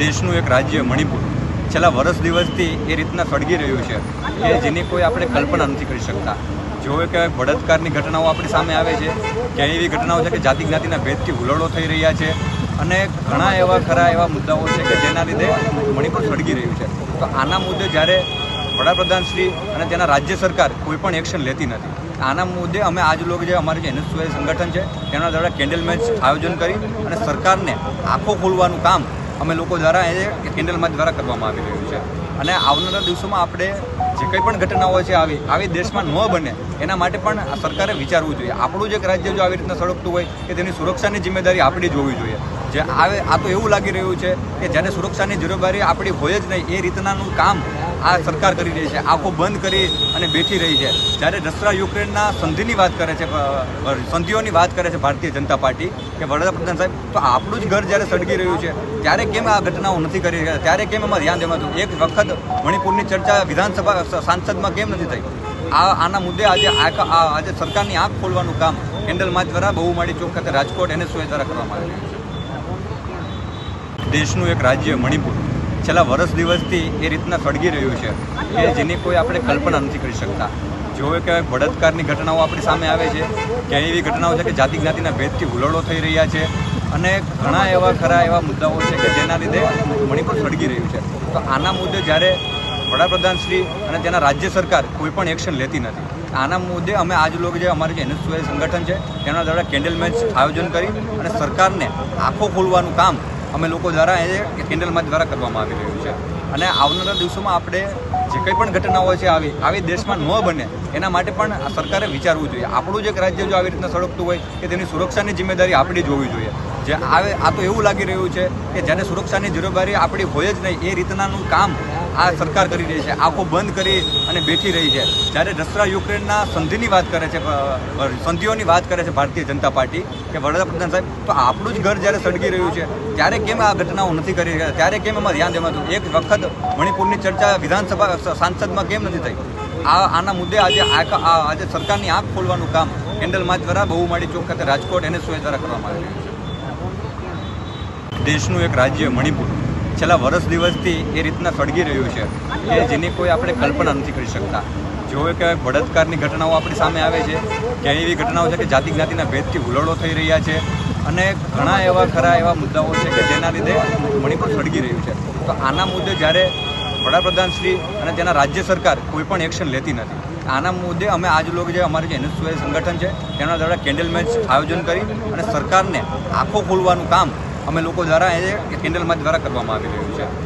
દેશનું એક રાજ્ય મણિપુર. છેલ્લા વર્ષ દિવસથી એ રીતના સળગી રહ્યું છે કે જેની કોઈ આપણે કલ્પના નથી કરી શકતા. જોવે કે બળાત્કારની ઘટનાઓ આપણી સામે આવે છે, ક્યાંય એવી ઘટનાઓ છે કે જાતિ જ્ઞાતિના ભેદથી હુલડો થઈ રહ્યા છે અને ઘણા એવા ખરા એવા મુદ્દાઓ છે કે જેના લીધે મણિપુર સળગી રહ્યું છે. તો આના મુદ્દે જ્યારે વડાપ્રધાન શ્રી અને તેના રાજ્ય સરકાર કોઈ પણ એક્શન લેતી નથી. આના મુદ્દે અમે આજ લોકો જે અમારું જે એનએસયુઆઈ સંગઠન છે, તેના દ્વારા કેન્ડલ મેચ આયોજન કરી અને સરકારને આંખો ખોલવાનું કામ અમે લોકો દ્વારા એ કેન્ડલ દ્વારા કરવામાં આવી રહ્યું છે. અને આવનારા દિવસોમાં આપણે જે કંઈ પણ ઘટનાઓ છે આવી આવી દેશમાં ન બને, એના માટે પણ સરકારે વિચારવું જોઈએ. આપણું જ એક રાજ્ય જો આવી રીતના સળગતું હોય કે તેની સુરક્ષાની જિમ્મેદારી આપણી જ જોઈએ. જે આવે, આ તો એવું લાગી રહ્યું છે કે જ્યારે સુરક્ષાની જવાબદારી આપણી હોય જ નહીં, એ રીતનાનું કામ આ સરકાર કરી રહી છે, આંખો બંધ કરી અને બેઠી રહી છે. જ્યારે રશિયા, યુક્રેનના સંધિની વાત કરે છે સંધિઓની વાત કરે છે ભારતીય જનતા પાર્ટી કે વડાપ્રધાન સાહેબ, તો આપણું જ ઘર જ્યારે સળગી રહ્યું છે, ત્યારે કેમ આ ઘટનાઓ નથી કરી રહ્યા? ત્યારે કેમ એમાં ધ્યાન દેવાતું? એક વખત મણિપુરની ચર્ચા વિધાનસભા સાંસદમાં કેમ નથી થઈ? આ, આના મુદ્દે આજે આજે સરકારની આંખ ખોલવાનું કામ કેન્ડલમાં દ્વારા બહુમાળી ચોક ખાતે રાજકોટ એનએસયુઆઈ દ્વારા કરવામાં આવ્યું છે. દેશનું એક રાજ્ય મણિપુર. છેલ્લા વર્ષ દિવસથી એ રીતના સળગી રહ્યું છે. કે જેની કોઈ આપણે કલ્પના નથી કરી શકતા. જો કે બળાત્કારની ઘટનાઓ આપણી સામે આવે છે ક્યાંય એવી ઘટનાઓ છે કે જાતિ જ્ઞાતિના ભેદથી હુલડો થઈ રહ્યા છે અને ઘણા એવા ખરા એવા મુદ્દાઓ છે કે જેના લીધે મણિપુર સળગી રહ્યું છે. તો આના મુદ્દે જ્યારે વડાપ્રધાન શ્રી અને તેના રાજ્ય સરકાર કોઈ પણ એક્શન લેતી નથી, આના મુદ્દે અમે આજ લોકો જે અમારે જે એનએસયુઆઈ સંગઠન છે, તેના દ્વારા કેન્ડલ મેચ આયોજન કરી અને સરકારને આંખો ખોલવાનું કામ અમે લોકો દ્વારા એ કેન્ડલ માર્ચ દ્વારા કરવામાં આવી રહ્યું છે. અને આવનારા દિવસોમાં આપણે જે કંઈ પણ ઘટનાઓ છે આવી આવી દેશમાં ન બને, એના માટે પણ સરકારે વિચારવું જોઈએ. આપણું જે રાજ્ય જો આવી રીતના સળગતું હોય, કે તેની સુરક્ષાની જિમ્મેદારી આપણી જ હોવી જોઈએ. જે આવે, આ તો એવું લાગી રહ્યું છે કે જ્યારે સુરક્ષાની જવાબદારી આપણી હોય જ નહીં, એ રીતનાનું કામ આ સરકાર કરી રહી છે, આંખો બંધ કરી અને બેઠી રહી છે. જ્યારે રશિયા, યુક્રેનના સંધિની વાત કરે છે સંધિઓની વાત કરે છે ભારતીય જનતા પાર્ટી, કે વડાપ્રધાન સાહેબ, તો આપણું જ ઘર જ્યારે સળગી રહ્યું છે, ત્યારે કેમ આ ઘટનાઓ નથી કરી રહ્યા? ત્યારે કેમ એમાં ધ્યાન દેવાતું એક વખત મણિપુરની ચર્ચા વિધાનસભા સાંસદમાં કેમ નથી થઈ? આ, આના મુદ્દે આજે આજે સરકારની આંખ ખોલવાનું કામ કેન્ડલ માર્ચ દ્વારા બહુમાળી ચોક ખાતે રાજકોટ એનએસઓએ દ્વારા કરવામાં આવી છે. દેશનું એક રાજ્ય મણિપુર. છેલ્લા વર્ષ દિવસથી એ રીતના સળગી રહ્યું છે. કે જેની કોઈ આપણે કલ્પના નથી કરી શકતા. જોવે કે બળાત્કારની ઘટનાઓ આપણી સામે આવે છે. ક્યાંય એવી ઘટનાઓ છે કે જાતિ જ્ઞાતિના ભેદથી હુલડો થઈ રહ્યા છે. અને ઘણા એવા ખરા એવા મુદ્દાઓ છે કે જેના લીધે મણિપુર સળગી રહ્યું છે. તો આના મુદ્દે જ્યારે વડાપ્રધાન શ્રી અને તેના રાજ્ય સરકાર કોઈ પણ એક્શન લેતી નથી. આના મુદ્દે અમે આજ લોકો જે અમારું જે એનએસયુઆઈ સંગઠન છે, તેના દ્વારા કેન્ડલ મેચ આયોજન કરી અને સરકારને આંખો ખોલવાનું કામ અમે લોકો દ્વારા એ કેન્ડલ માર્ચ દ્વારા કરવામાં આવી રહ્યું છે.